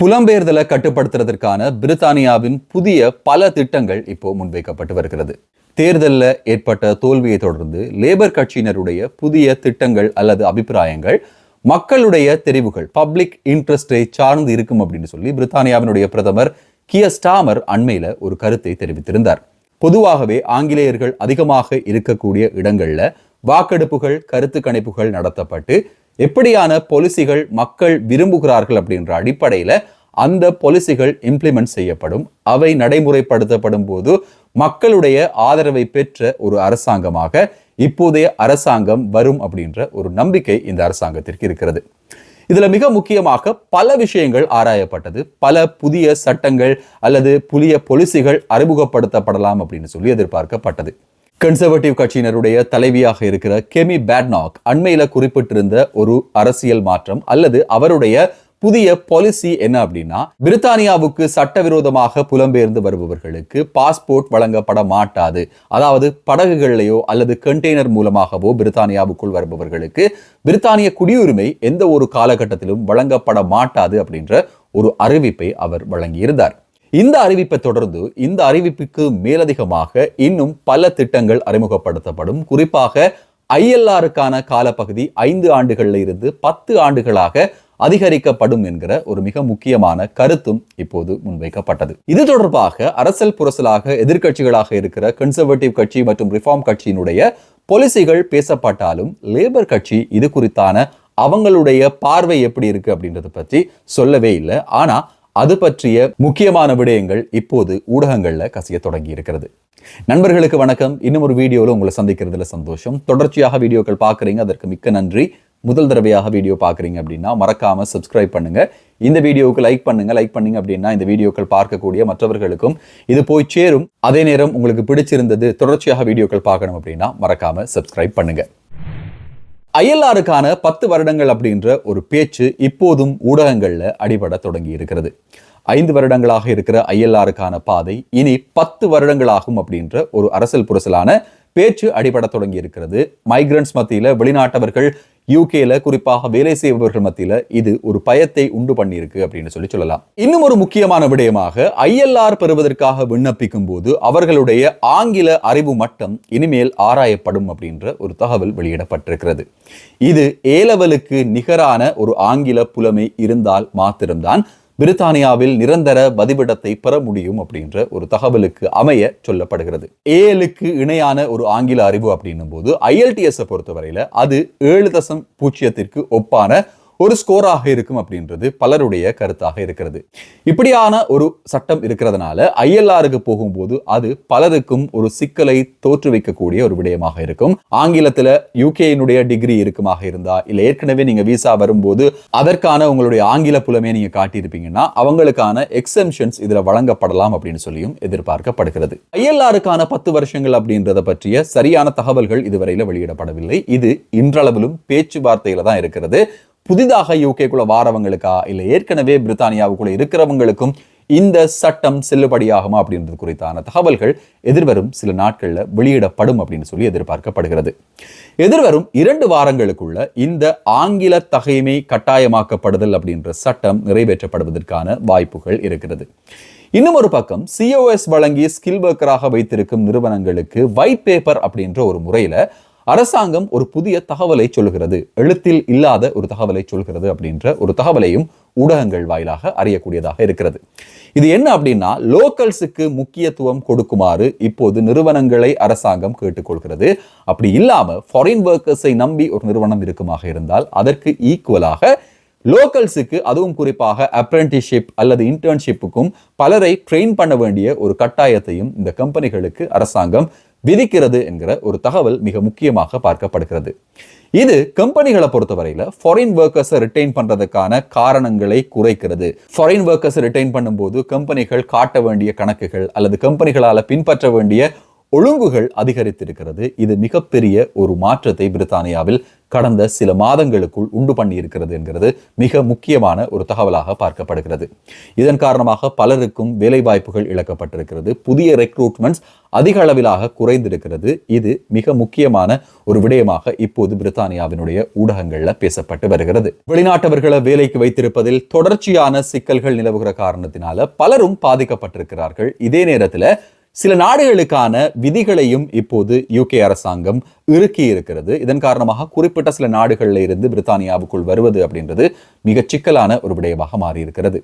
புலம்பெயர்தலை கட்டுப்படுத்துறதற்கான பிரித்தானியாவின் புதிய பல திட்டங்கள் இப்போ முன்வைக்கப்பட்டு வருகிறது. தேர்தலில் ஏற்பட்ட தோல்வியை தொடர்ந்து லேபர் கட்சியினருடைய புதிய திட்டங்கள் அல்லது அபிப்பிராயங்கள் மக்களுடைய தெரிவுகள் பப்ளிக் இன்ட்ரெஸ்டை சார்ந்து இருக்கும் அப்படின்னு சொல்லி பிரித்தானியாவினுடைய பிரதமர் கிய ஸ்டாமர் அண்மையில ஒரு கருத்தை தெரிவித்திருந்தார். பொதுவாகவே ஆங்கிலேயர்கள் அதிகமாக இருக்கக்கூடிய இடங்கள்ல வாக்கெடுப்புகள் கருத்து கணிப்புகள் நடத்தப்பட்டு எப்படியான பொலிசிகள் மக்கள் விரும்புகிறார்கள் அப்படின்ற அடிப்படையில் அந்த பொலிசிகள் இம்ப்ளிமெண்ட் செய்யப்படும். அவை நடைமுறைப்படுத்தப்படும் போது மக்களுடைய ஆதரவை பெற்ற ஒரு அரசாங்கமாக இப்போதைய அரசாங்கம் வரும் அப்படின்ற ஒரு நம்பிக்கை இந்த அரசாங்கத்திற்கு இருக்கிறது. இதில் மிக முக்கியமாக பல விஷயங்கள் ஆராயப்பட்டது. பல புதிய சட்டங்கள் அல்லது புதிய பொலிசிகள் அறிமுகப்படுத்தப்படலாம் அப்படின்னு சொல்லி எதிர்பார்க்கப்பட்டது. கன்சர்வேட்டிவ் கட்சியினருடைய தலைவியாக இருக்கிற கெமி பேட்னாக் அண்மையில் குறிப்பிட்டிருந்த ஒரு அரசியல் மாற்றம் அல்லது அவருடைய புதிய பாலிசி என்ன அப்படின்னா பிரித்தானியாவுக்கு சட்டவிரோதமாக புலம்பெயர்ந்து வருபவர்களுக்கு பாஸ்போர்ட் வழங்கப்பட மாட்டாது. அதாவது படகுகள்லையோ அல்லது கண்டெய்னர் மூலமாகவோ பிரித்தானியாவுக்குள் வருபவர்களுக்கு பிரித்தானிய குடியுரிமை எந்த ஒரு காலகட்டத்திலும் வழங்கப்பட மாட்டாது அப்படின்ற ஒரு அறிவிப்பை அவர் வழங்கியிருந்தார். இந்த அறிவிப்பை தொடர்ந்து இந்த அறிவிப்புக்கு மேலதிகமாக இன்னும் பல திட்டங்கள் அறிமுகப்படுத்தப்படும். குறிப்பாக ஐஎல்ஆருக்கான காலப்பகுதி ஐந்து ஆண்டுகளில் இருந்து பத்து ஆண்டுகளாக அதிகரிக்கப்படும் என்கிற ஒரு மிக முக்கியமான கருத்தும் இப்போது முன்வைக்கப்பட்டது. இது தொடர்பாக அரசியல் புரசலாக எதிர்க்கட்சிகளாக இருக்கிற கன்சர்வேட்டிவ் கட்சி மற்றும் ரிஃபார்ம் கட்சியினுடைய பொலிசிகள் பேசப்பட்டாலும் லேபர் கட்சி இது குறித்தான அவங்களுடைய பார்வை எப்படி இருக்கு அப்படின்றத பற்றி சொல்லவே இல்லை. ஆனால் அது பற்றிய முக்கியமான விடயங்கள் இப்போது ஊடகங்களில் கசிய தொடங்கி இருக்கிறது. நண்பர்களுக்கு வணக்கம். இன்னும் ஒரு வீடியோவில் உங்களை சந்திக்கிறதுல சந்தோஷம். தொடர்ச்சியாக வீடியோக்கள் பார்க்குறீங்க அதற்கு மிக்க நன்றி. முதல் தடவையாக வீடியோ பார்க்குறீங்க அப்படின்னா மறக்காமல் சப்ஸ்கிரைப் பண்ணுங்க. இந்த வீடியோவுக்கு லைக் பண்ணுங்க. லைக் பண்ணுங்க அப்படின்னா இந்த வீடியோக்கள் பார்க்கக்கூடிய மற்றவர்களுக்கும் இது போய் சேரும். அதே நேரம் உங்களுக்கு பிடிச்சிருந்தது தொடர்ச்சியாக வீடியோக்கள் பார்க்கணும் அப்படின்னா மறக்காமல் சப்ஸ்கிரைப் பண்ணுங்கள் ஐஎல்ஆருக்கான பத்து வருடங்கள் அப்படின்ற ஒரு பேச்சு இப்போதும் ஊடகங்கள்ல அடிபட தொடங்கி இருக்கிறது. ஐந்து வருடங்களாக இருக்கிற ஐஎல்ஆருக்கான பாதை இனி பத்து வருடங்களாகும் அப்படின்ற ஒரு அரசியல் புரசலான பேச்சு அடிபட தொடங்கி இருக்கிறது. மைக்ரன்ஸ் மத்தியில் வெளிநாட்டவர்கள் யூகேல குறிப்பாக வேலை செய்பவர்கள் மத்தியில இது ஒரு பயத்தை உண்டு பண்ணியிருக்கு அப்படின்னு சொல்லி சொல்லலாம். இன்னும் ஒரு முக்கியமான விடயமாக ஐஎல்ஆர் பெறுவதற்காக விண்ணப்பிக்கும் போது அவர்களுடைய ஆங்கில அறிவு மட்டம் இனிமேல் ஆராயப்படும் அப்படின்ற ஒரு தகவல் வெளியிடப்பட்டிருக்கிறது. இது ஏலவலுக்கு நிகரான ஒரு ஆங்கில புலமை இருந்தால் மாத்திரம்தான் பிரித்தானியாவில் நிரந்தர பதிவிடத்தை பெற முடியும் அப்படின்ற ஒரு தகவலுக்கு அமைய சொல்லப்படுகிறது. ஏஎலுக்கு இணையான ஒரு ஆங்கில அறிவு அப்படின்னும் போது ஐஎல்டிஎஸ் பொறுத்தவரையில அது ஏழு தசம் பூஜ்ஜியத்திற்கு ஒப்பான ஒரு ஸ்கோராக இருக்கும் அப்படின்றது பலருடைய கருத்தாக இருக்கிறது. இப்படியான ஒரு சட்டம் இருக்கிறதுனால ஐஎல்ஆருக்கு போகும்போது அது பலருக்கும் ஒரு சிக்கலை தோற்றுவிக்கக்கூடிய ஒரு விடயமாக இருக்கும். ஆங்கிலத்தில் யூகேயினுடைய டிகிரி இருக்குமாக இருந்தா இல்லை ஏற்கனவே நீங்க விசா வரும்போது அதற்கான உங்களுடைய ஆங்கில புலமே நீங்க காட்டியிருப்பீங்கன்னா அவங்களுக்கான எக்ஸம்ஷன்ஸ் இதுல வழங்கப்படலாம் அப்படின்னு சொல்லியும் எதிர்பார்க்கப்படுகிறது. ஐஎல்ஆருக்கான பத்து வருஷங்கள் அப்படின்றத பற்றிய சரியான தகவல்கள் இதுவரையில் வெளியிடப்படவில்லை. இது இன்றளவிலும் பேச்சுவார்த்தையில தான் இருக்கிறது. புதிதாக யூகேக்குள்ள வாரவங்களுக்கா? இல்லை ஏற்கனவே பிரித்தானியாவுக்குள்ள இருக்கிறவங்களுக்கும் இந்த சட்டம் செல்லுபடியாகுமா அப்படின்றது குறித்தான தகவல்கள் எதிர்வரும் சில நாட்கள்ல வெளியிடப்படும் அப்படின்னு சொல்லி எதிர்பார்க்கப்படுகிறது. எதிர்வரும் இரண்டு வாரங்களுக்குள்ள இந்த ஆங்கில தகைமை கட்டாயமாக்கப்படுதல் அப்படின்ற சட்டம் நிறைவேற்றப்படுவதற்கான வாய்ப்புகள் இருக்கிறது. இன்னும் ஒரு பக்கம் சிஓஎஸ் வழங்கி ஸ்கில் ஒர்க்கராக வைத்திருக்கும் நிறுவனங்களுக்கு ஒயிட் பேப்பர் அப்படின்ற ஒரு முறையில அரசாங்கம் ஒரு புதிய தகவலை சொல்கிறது எழுத்தில் இல்லாத ஒரு தகவலை சொல்கிறது அப்படின்ற ஒரு தகவலையும் ஊடகங்கள் வாயிலாக அறியக்கூடியதாக இருக்கிறது. இது என்ன அப்படின்னா லோக்கல்ஸுக்கு முக்கியத்துவம் கொடுக்குமாறு இப்போது நிறுவனங்களை அரசாங்கம் கேட்டுக்கொள்கிறது. அப்படி இல்லாமல் ஃபாரின் ஒர்க்கர்ஸை நம்பி ஒரு நிறுவனம் இருக்குமாக இருந்தால் அதற்கு ஈக்குவலாக லோக்கல்ஸுக்கு அதுவும் குறிப்பாக அப்ரெண்டிஸ்ஷிப் அல்லது இன்டர்ன்ஷிப்புக்கும் பலரை ட்ரெயின் பண்ண வேண்டிய ஒரு கட்டாயத்தையும் இந்த கம்பெனிகளுக்கு அரசாங்கம் விதிக்கிறது என்கிற ஒரு தகவல் மிக முக்கியமாக பார்க்கப்படுகிறது. இது கம்பெனிகளை பொறுத்தவரையில ஃபாரின் ஒர்க்கர்ஸை ரிட்டைன் பண்றதுக்கான காரணங்களை குறைக்கிறது. ஃபாரின் ஒர்க்கர்ஸை ரிட்டைன் பண்ணும்போது கம்பெனிகள் காட்ட வேண்டிய கணக்குகள் அல்லது கம்பெனிகளால பின்பற்ற வேண்டிய ஒழுங்குகள் அதிகரித்திருக்கிறது. இது மிகப்பெரிய ஒரு மாற்றத்தை பிரித்தானியாவில் கடந்த சில மாதங்களுக்குள் உண்டு பண்ணியிருக்கிறது என்கிறது மிக முக்கியமான ஒரு தகவலாக பார்க்கப்படுகிறது. இதன் காரணமாக பலருக்கும் வேலைவாய்ப்புகள் இழக்கப்பட்டிருக்கிறது. புதிய ரெக்ரூட்மெண்ட்ஸ் அதிக அளவிலாக குறைந்திருக்கிறது. இது மிக முக்கியமான ஒரு விடயமாக இப்போது பிரித்தானியாவினுடைய ஊடகங்களில் பேசப்பட்டு வருகிறது. வெளிநாட்டவர்களை வேலைக்கு வைத்திருப்பதில் தொடர்ச்சியான சிக்கல்கள் நிலவுகிற காரணத்தினால பலரும் பாதிக்கப்பட்டிருக்கிறார்கள். இதே நேரத்தில் சில நாடுகளுக்கான விதிகளையும் இப்போது யூகே அரசாங்கம் இறுக்கி இருக்கிறது இதன் காரணமாக குறிப்பிட்ட சில நாடுகளில் இருந்து பிரித்தானியாவுக்குள் வருவது அப்படின்றது மிக சிக்கலான ஒரு விடயமாக மாறியிருக்கிறது.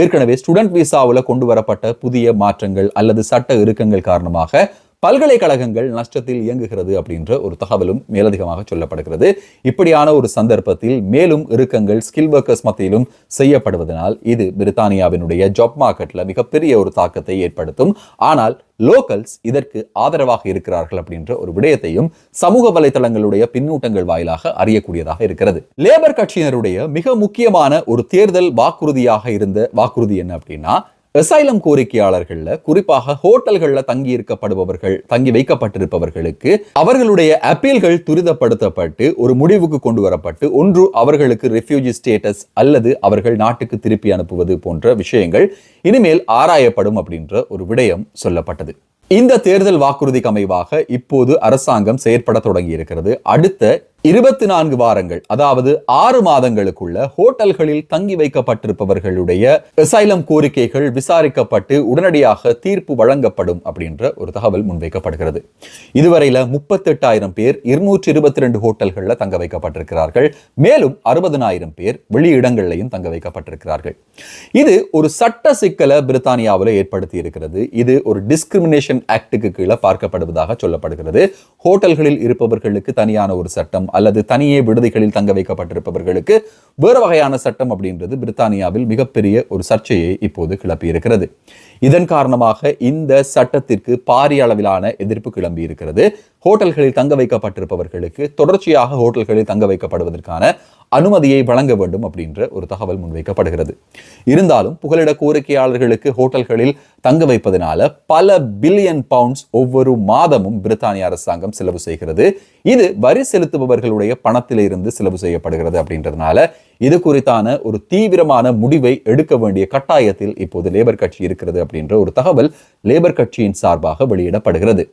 ஏற்கனவே ஸ்டூடெண்ட் விசாவில் கொண்டு வரப்பட்ட புதிய மாற்றங்கள் அல்லது சட்ட இறுக்கங்கள் காரணமாக பல்கலைக்கழகங்கள் நஷ்டத்தில் இயங்குகிறது அப்படின்ற ஒரு தகவலும் மேலதிகமாக சொல்லப்படுகிறது. இப்படியான ஒரு சந்தர்ப்பத்தில் மேலும் இறுக்கங்கள் ஸ்கில் ஒர்க்கர்ஸ் மத்தியிலும் செய்யப்படுவதனால் இது பிரித்தானியாவினுடைய ஜாப் மார்க்கெட்டில் மிகப்பெரிய ஒரு தாக்கத்தை ஏற்படுத்தும். ஆனால் லோக்கல்ஸ் இதற்கு ஆதரவாக இருக்கிறார்கள் அப்படின்ற ஒரு விடயத்தையும் சமூக வலைதளங்களுடைய பின்னூட்டங்கள் வாயிலாக அறியக்கூடியதாக இருக்கிறது. லேபர் கட்சியினருடைய மிக முக்கியமான ஒரு தேர்தல் வாக்குறுதியாக இருந்த வாக்குறுதி என்ன அப்படின்னா அசைலம் கோரிக்கையாளர்கள்ல குறிப்பாக ஹோட்டல்கள்ல தங்கி இருக்கப்படுபவர்கள் தங்கி வைக்கப்பட்டிருப்பவர்களுக்கு அவர்களுடைய அப்பீல்கள் துரிதப்படுத்தப்பட்டு ஒரு முடிவுக்கு கொண்டு வரப்பட்டு ஒன்று அவர்களுக்கு ரெஃப்யூஜி ஸ்டேட்டஸ் அல்லது அவர்கள் நாட்டுக்கு திருப்பி அனுப்புவது போன்ற விஷயங்கள் இனிமேல் ஆராயப்படும் அப்படின்ற ஒரு விடயம் சொல்லப்பட்டது. இந்த தேர்தல் வாக்குறுதிக்கு அமைவாக இப்போது அரசாங்கம் செயற்பட தொடங்கி இருக்கிறது அடுத்த இருபத்தி நான்கு வாரங்கள் அதாவது ஆறு மாதங்களுக்குள்ள ஹோட்டல்களில் தங்கி வைக்கப்பட்டிருப்பவர்களுடைய அசைலம் கோரிக்கைகள் விசாரிக்கப்பட்டு உடனடியாக தீர்ப்பு வழங்கப்படும் அப்படின்ற ஒரு தகவல் முன்வைக்கப்படுகிறது. இதுவரையில முப்பத்தெட்டாயிரம் பேர் இருநூற்றி இருபத்தி ரெண்டு ஹோட்டல்களில் தங்க வைக்கப்பட்டிருக்கிறார்கள். மேலும் அறுபதனாயிரம் பேர் வெளியிடங்கள்லையும் தங்க வைக்கப்பட்டிருக்கிறார்கள். இது ஒரு சட்ட சிக்கலை பிரித்தானியாவில் ஏற்படுத்தி இருக்கிறது. இது ஒரு டிஸ்கிரிமினேஷன் ஆக்டுக்கு கீழே பார்க்கப்படுவதாக சொல்லப்படுகிறது. ஹோட்டல்களில் இருப்பவர்களுக்கு தனியான ஒரு சட்டம் அல்லது தனியே விடுதிகளில் தங்க வைக்கப்பட்டிருப்பவர்களுக்கு வேறு வகையான சட்டம் அப்படின்றது பிரித்தானியாவில் மிகப்பெரிய ஒரு சர்ச்சையை இப்போது கிளப்பியிருக்கிறது. இதன் காரணமாக இந்த சட்டத்திற்கு பாரிய அளவிலான எதிர்ப்பு கிளம்பி இருக்கிறது. ஹோட்டல்களில் தங்க வைக்கப்பட்டிருப்பவர்களுக்கு தொடர்ச்சியாக ஹோட்டல்களில் தங்க வைக்கப்படுவதற்கான அனுமதியை வழங்க வேண்டும் அப்படின்ற ஒரு தகவல் முன்வைக்கப்படுகிறது. இருந்தாலும் புகலிட கோரிக்கையாளர்களுக்கு ஹோட்டல்களில் தங்க வைப்பதனால பல பில்லியன் பவுண்ட்ஸ் ஒவ்வொரு மாதமும் பிரித்தானிய அரசாங்கம் செலவு செய்கிறது. இது வரி செலுத்துபவர்களுடைய பணத்திலிருந்து செலவு செய்யப்படுகிறது அப்படின்றதுனால இது குறித்தான ஒரு தீவிரமான முடிவை எடுக்க வேண்டிய கட்டாயத்தில் இப்போது லேபர் கட்சி இருக்கிறது அப்படின்ற ஒரு தகவல் லேபர் கட்சியின் சார்பாக வெளியிடப்படுகிறது.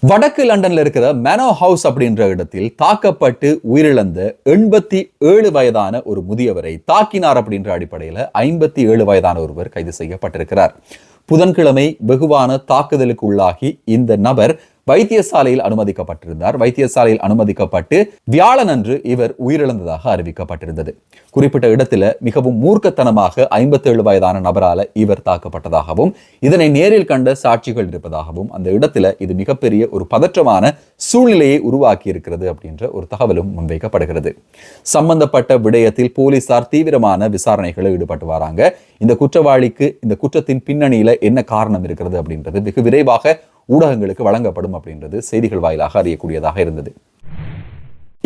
வடக்கு லண்டன்ல இருக்கிற மேனோ ஹவுஸ் அப்படின்ற இடத்தில் தாக்கப்பட்டு உயிரிழந்த எண்பத்தி ஏழு வயதான ஒரு முதியவரை தாக்கினார் அப்படின்ற அடிப்படையில் ஐம்பத்தி ஏழு வயதான ஒருவர் கைது செய்யப்பட்டிருக்கிறார். புதன்கிழமை வெகுவான தாக்குதலுக்கு உள்ளாகி இந்த நபர் வைத்தியசாலையில் அனுமதிக்கப்பட்டிருந்தார். வைத்தியசாலையில் அனுமதிக்கப்பட்டு வியாழன் அன்று இவர் உயிரிழந்ததாக அறிவிக்கப்பட்டிருந்தது. குறிப்பிட்ட இடத்துல மிகவும் மூர்க்கத்தனமாக ஐம்பத்தேழு வயதான நபரால இவர் தாக்கப்பட்டதாகவும் இதனை நேரில் கண்ட சாட்சிகள் இருப்பதாகவும் அந்த இடத்துல இது மிகப்பெரிய ஒரு பதற்றமான சூழ்நிலையை உருவாக்கி இருக்கிறது அப்படின்ற ஒரு தகவலும் முன்வைக்கப்படுகிறது. சம்பந்தப்பட்ட விடயத்தில் போலீசார் தீவிரமான விசாரணைகளை ஈடுபட்டு வராங்க. இந்த குற்றவாளிக்கு இந்த குற்றத்தின் பின்னணியில என்ன காரணம் இருக்கிறது அப்படின்றது வெகு விரைவாக ஊடகங்களுக்கு வழங்கப்படும் அப்படின்றது செய்திகள் வாயிலாக அறியக்கூடியதாக இருந்தது.